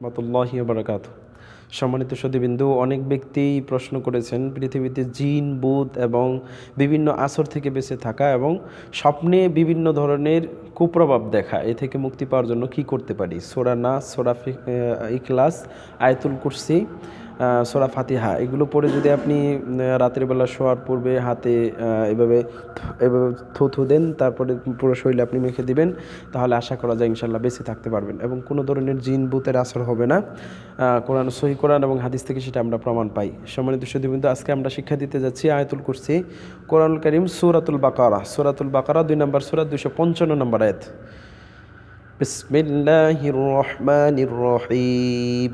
রহমতুল্লাহি বারাকাত সম্মানিত সদীবিন্দু অনেক ব্যক্তি প্রশ্ন করেছেন, পৃথিবীতে জিন, বুধ এবং বিভিন্ন আসর থেকে বেঁচে থাকা এবং স্বপ্নে বিভিন্ন ধরনের কুপ্রভাব দেখা, এ থেকে মুক্তি পাওয়ার জন্য কি করতে পারি? সোরা না সোরা ইখলাস, আয়তুল কুরসি সোরা ফাতিহা এগুলো পরে যদি আপনি উম, রাত্রিবেলা শোয়ার পূর্বে হাতে আহ, এভাবে এভাবে থু থু দেন তারপরে পুরো শরীরে আপনি মেখে দিবেন তাহলে আশা করা যায় ইনশাল্লাহ বেঁচে থাকতে পারবেন এবং কোনো ধরনের জিন বুতের আসর হবে না আহ, কোরআন সহি কোরআন এবং হাদিস থেকে সেটা আমরা প্রমাণ পাই সম্মানিত সুদীবিন্দু আজকে আমরা শিক্ষা দিতে যাচ্ছি আয়াতুল কুরসি কোরআন করিম সুরাতুল বাকারা সুরাতুল বাকারা দুই নম্বর সুরাত দুইশো পঞ্চান্ন নম্বর আয়াত بسم الله الرحمن الرحيم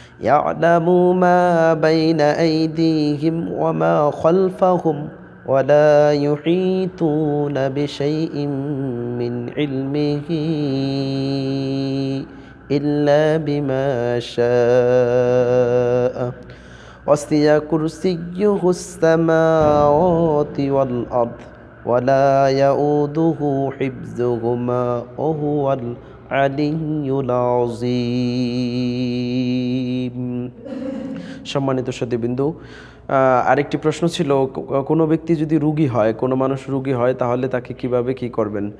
يعلم ما بين أيديهم وما خلفهم ولا يحيطون بشيء من علمه إلا بما شاء. وسع كرسيه السماوات والأرض ولا يؤوده حفظهما وهو العلي العظيم সম্মানিত সতীবিন্দু আরেকটি প্রশ্ন ছিল ক- কোনো ব্যক্তি যদি রুগী হয় কোনো মানুষ রুগী হয় তাহলে তাকে কিভাবে কি করবেন আহ,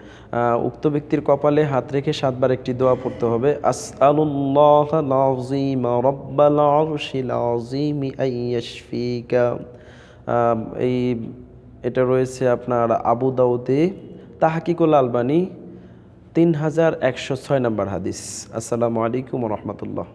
উক্ত ব্যক্তির কপালে হাত রেখে সাতবার একটি দোয়া পড়তে হবে আসআলুল্লাহ আল-আযীম রাব্বাল আরশিল আযীম আন ইয়াশফিকা আহ, এই এটা রয়েছে আপনার আবু দাউদে তাহাকিকুল আলবানী তিন হাজার একশো ছয় নম্বর হাদিস। আসসালামু আলাইকুম রহমতুল্লাহ।